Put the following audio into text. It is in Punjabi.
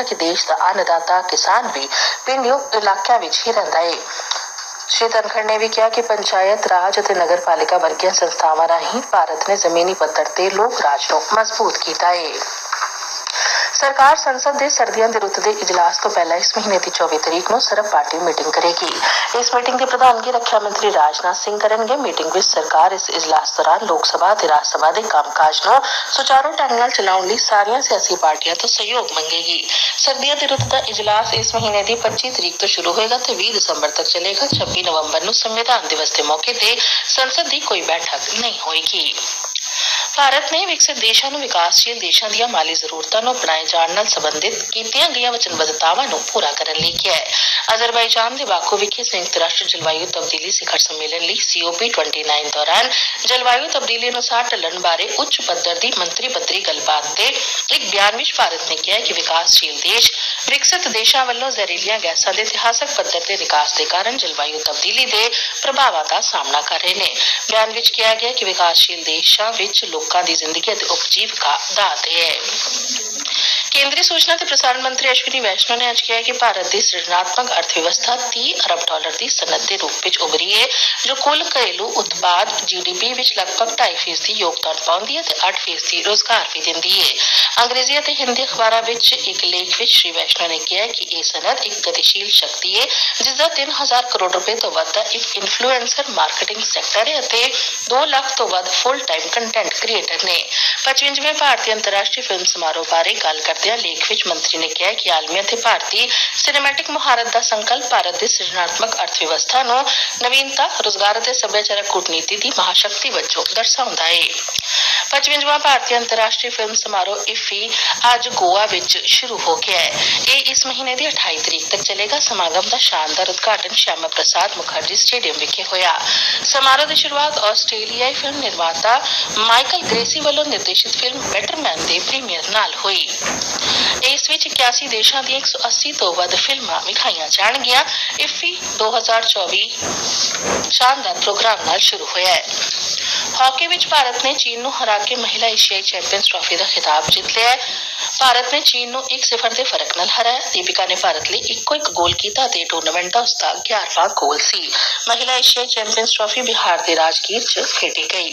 ਕਿਹਾ ਕਿ ਦੇਸ਼ ਦਾ ਅੰਨਦਾਤਾ ਕਿਸਾਨ ਵੀ ਪਿੰਡੂ ਇਲਾਕਿਆਂ ਵਿੱਚ ਹੀ ਰਹਿੰਦਾ ਹੈ ਸ਼੍ਰੀ ਧਨਖੜ ਨੇ ਵੀ ਕਿਹਾ ਕਿ ਪੰਚਾਇਤ, ਰਾਜ ਅਤੇ ਨਗਰਪਾਲਿਕਾ ਵਰਗੀਆਂ ਸੰਸਥਾਵਾਂ ਰਾਹੀਂ ਭਾਰਤ ਨੇ ਜ਼ਮੀਨੀ ਪੱਧਰ ਤੇ ਲੋਕ ਰਾਜ ਨੂੰ ਮਜ਼ਬੂਤ ਕੀਤਾ ਹੈ ਸਰਕਾਰ ਸੰਸਦ ਦੇ ਸਰਦੀਆਂ ਦੀ ਰੁੱਤ ਦੇ ਇਜਲਾਸ ਤੋਂ ਪਹਿਲਾਂ ਇਸ ਮਹੀਨੇ ਦੀ 24 ਤਰੀਕ ਨੂੰ ਸਰਬ ਪਾਰਟੀ ਮੀਟਿੰਗ ਕਰੇਗੀ। ਇਸ ਮੀਟਿੰਗ ਦੀ ਪ੍ਰਧਾਨਗੀ ਰੱਖਿਆ ਮੰਤਰੀ ਰਾਜਨਾਥ ਸਿੰਘ ਕਰਨਗੇ। ਮੀਟਿੰਗ ਵਿੱਚ ਸਰਕਾਰ ਇਸ ਇਜਲਾਸ ਦੌਰਾਨ ਲੋਕ ਸਭਾ ਤੇ ਰਾਜ ਸਭਾ ਦੇ ਕੰਮਕਾਜ ਨੂੰ ਸੁਚਾਰੂ ਢੰਗ ਨਾਲ ਚਲਾਉਣ ਲਈ ਸਾਰੀਆਂ ਸਿਆਸੀ ਪਾਰਟੀਆਂ ਤੋਂ ਸਹਿਯੋਗ ਮੰਗੇਗੀ। ਸਰਦੀਆਂ ਦੀ ਰੁੱਤ ਦਾ ਇਜਲਾਸ ਇਸ ਮਹੀਨੇ ਦੀ 25 ਤਰੀਕ ਤੋਂ ਸ਼ੁਰੂ ਹੋਏਗਾ ਤੇ 20 ਦਸੰਬਰ ਤੱਕ ਚੱਲੇਗਾ। 26 ਨਵੰਬਰ ਨੂੰ ਸੰਵਿਧਾਨ ਦਿਵਸ ਦੇ ਮੌਕੇ ਤੇ ਸੰਸਦ ਦੀ ਕੋਈ ਬੈਠਕ ਨਹੀਂ ਹੋਏਗੀ। ਭਾਰਤ ਨੇ ਵਿਕਸਿਤ, ਦੇਸ਼ਾਂ ਨੂੰ ਵਿਕਾਸਸ਼ੀਲ ਦੇਸ਼ਾਂ ਦੀਆਂ ਮਾਲੀ ਜ਼ਰੂਰਤਾਂ ਨੂੰ ਅਪਣਾਏ ਜਾਣ ਨਾਲ ਸੰਬੰਧਿਤ ਕੀਤੀਆਂ ਗਈਆਂ ਵਚਨਬੱਧਤਾਵਾਂ ਨੂੰ ਪੂਰਾ ਕਰਨ ਲਈ ਕਿਹਾ ਹੈ। ਅਜ਼ਰਬਾਈਜਾਨ ਦੇ ਬਾਕੂ ਵਿਖੇ ਸੰਯੁਕਤ ਰਾਸ਼ਟਰ ਜਲਵਾਯੂ ਤਬਦੀਲੀ ਸਿਖਰ ਸੰਮੇਲਨ ਲਈ COP29 ਦੌਰਾਨ ਜਲਵਾਯੂ ਤਬਦੀਲੀ ਅਨੁਸਾਰ ਢਲਣ ਬਾਰੇ ਉੱਚ ਪੱਧਰ ਦੀ ਮੰਤਰੀ ਪੱਧਰੀ ਗੱਲਬਾਤ ਤੇ ਇੱਕ ਬਿਆਨ ਵਿੱਚ ਭਾਰਤ ਨੇ ਕਿਹਾ ਕਿ ਵਿਕਾਸਸ਼ੀਲ ਦੇਸ਼ ਵਿਕਸਿਤ ਦੇਸ਼ਾਂ ਵੱਲੋਂ ਜ਼ਹਿਰੀਲੀਆਂ ਗੈਸਾਂ ਦੇ ਇਤਿਹਾਸਕ ਪੱਧਰ ਤੇ ਨਿਕਾਸ ਦੇ ਕਾਰਨ ਜਲਵਾਯੂ ਤਬਦੀਲੀ ਦੇ ਪ੍ਰਭਾਵਾਂ ਦਾ ਸਾਹਮਣਾ ਕਰ ਰਹੇ ਨੇ। ਬਿਆਨ ਵਿੱਚ ਕਿਹਾ ਗਿਆ ਕਿ ਵਿਕਾਸਸ਼ੀਲ ਦੇਸ਼ਾਂ ਵਿੱਚ ਲੋਕ ਲੋਕਾਂ ਦੀ ਜ਼ਿੰਦਗੀ ਅਤੇ ਉਪਜੀਵਕਾ ਦਾਅ ਤੇ ਹੈ ਕੇਂਦਰੀ ਸੂਚਨਾ ਤੇ ਪ੍ਰਸਾਰਣ ਮੰਤਰੀ ਅਸ਼ਵਨੀ ਵੈਸ਼ਨੋ ਨੇ ਅੱਜ ਕਿਹਾ ਕਿ ਭਾਰਤ ਦੀ ਸਿਰਜਣਾਤਮਕ ਅਰਥਵਿਵਸਥਾ 30 ਅਰਬ ਡਾਲਰ ਦੀ ਸਨਅਤ ਦੇ ਰੂਪ ਵਿੱਚ ਉਭਰੀ ਹੈ ਜੋ ਕੁੱਲ ਘਰੇਲੂ ਉਤਪਾਦ GDP ਵਿੱਚ ਲਗਭਗ 2.5% ਦੀ ਯੋਗਦਾਨ ਪਾਉਂਦੀ ਹੈ ਤੇ 8% ਦੀ ਰੋਜ਼ਗਾਰ ਵੀ ਦਿੰਦੀ ਹੈ ਅੰਗਰੇਜ਼ੀ ਅਤੇ ਹਿੰਦੀ ਅਖਬਾਰਾਂ ਵਿੱਚ ਇੱਕ ਲੇਖ ਵਿੱਚ ਸ਼੍ਰੀ ਵੈਸ਼ਨੋ ਨੇ ਕਿਹਾ ਕਿ ਇਹ ਸਨਅਤ ਇੱਕ ਗਤੀਸ਼ੀਲ ਸ਼ਕਤੀ ਹੈ ਜਿਸ ਦਾ 3000 ਕਰੋੜ ਰੁਪਏ ਤੋਂ ਵੱਧ ਦਾ ਇੱਕ ਇਨਫਲੂਐਂਸਰ ਮਾਰਕੀਟਿੰਗ ਸੈਕਟਰ ਹੈ ਅਤੇ 2 ਲੱਖ ਤੋਂ ਵੱਧ ਫੁੱਲ ਟਾਈਮ ਕੰਟੈਂਟ ਕ੍ਰੀਏਟਰ ਨੇ। 55ਵੇਂ ਭਾਰਤੀ ਅੰਤਰਰਾਸ਼ਟਰੀ ਫਿਲਮ ਸਮਾਰੋਹ ਬਾਰੇ ਗੱਲ ਕਰਦੇ ਕਰਦਿਆਂ ਲੇਖ ਵਿੱਚ ਮੰਤਰੀ ਨੇ ਕਿਹਾ ਕਿ ਆਲਮੀ ਅਤੇ ਭਾਰਤੀ ਸਿਨੇਮੈਟਿਕ ਮੁਹਾਰਤ ਦਾ ਸੰਕਲਪ ਭਾਰਤ ਦੀ ਸਿਰਜਣਾਤਮਕ ਅਰਥਵਿਵਸਥਾ ਨੂੰ ਨਵੀਨਤਾ, ਰੋਜ਼ਗਾਰ ਅਤੇ ਸੱਭਿਆਚਾਰਕ ਕੂਟਨੀਤੀ ਦੀ ਮਹਾਸ਼ਕਤੀ ਵਜੋਂ ਦਰਸਾਉਂਦਾ ਹੈ 55ਵਾਂ ਭਾਰਤੀ ਅੰਤਰਰਾਸ਼ਟਰੀ ਫਿਲਮ ਸਮਾਰੋਹ ਇਫੀ ਅੱਜ ਗੋਆ ਵਿੱਚ ਸ਼ੁਰੂ ਹੋ ਗਿਆ ਹੈ। ਇਹ ਇਸ ਮਹੀਨੇ ਦੀ 28 ਤਰੀਕ ਤੱਕ ਚੱਲੇਗਾ। ਸਮਾਗਮ ਦਾ ਸ਼ਾਨਦਾਰ ਉਦਘਾਟਨ ਸ਼ਿਆਮਾ ਪ੍ਰਸਾਦ ਮੁਖਰਜੀ ਸਟੇਡੀਅਮ ਵਿਖੇ ਹੋਇਆ। ਸਮਾਰੋਹ ਦੀ ਸ਼ੁਰੂਆਤ ਆਸਟ੍ਰੇਲੀਆਈ ਫਿਲਮ ਨਿਰਮਾਤਾ ਮਾਈਕਲ ਗ੍ਰੇਸੀ ਵੱਲੋਂ ਨਿਰਦੇਸ਼ਿਤ ਫਿਲਮ ਬੈਟਰਮੈਨ ਦੇ ਪ੍ਰੀਮੀਅਰ ਨਾਲ ਹੋਈ। ਇਸ ਵਿੱਚ 81 ਦੇਸ਼ਾਂ ਦੀਆਂ 180 ਤੋਂ ਵੱਧ ਫਿਲਮਾਂ ਵਿਖਾਈਆਂ ਜਾਣਗੀਆਂ। ਇਫੀ 2024 ਸ਼ਾਨਦਾਰ ਪ੍ਰੋਗਰਾਮ ਨਾਲ ਸ਼ੁਰੂ ਹੋਇਆ ਹੈ। ਹਾਕੀ ਵਿੱਚ ਭਾਰਤ ਨੇ ਚੀਨ ਨੂੰ ਹਰਾ ਕੇ ਮਹਿਲਾ ਏਸ਼ੀਆਈ ਚੈਂਪੀਅਨਸ ਟਰਾਫੀ ਦਾ ਖਿਤਾਬ ਜਿੱਤ ਲਿਆ ਹੈ। ਭਾਰਤ ਨੇ ਚੀਨ ਨੂੰ 1-0 ਦੇ ਫ਼ਰਕ ਨਾਲ ਹਰਾਇਆ। ਦੀਪਿਕਾ ਨੇ ਭਾਰਤ ਲਈ ਇੱਕੋ ਇੱਕ ਗੋਲ ਕੀਤਾ ਤੇ ਟੂਰਨਾਮੈਂਟ ਦਾ ਉਸਦਾ 11ਵਾਂ ਗੋਲ ਸੀ। ਮਹਿਲਾ ਏਸ਼ੀਆਈ ਚੈਂਪੀਅਨਸ ਟਰਾਫੀ ਬਿਹਾਰ ਦੇ ਰਾਜਗੀਰ 'ਚ ਖੇਡੀ ਗਈ।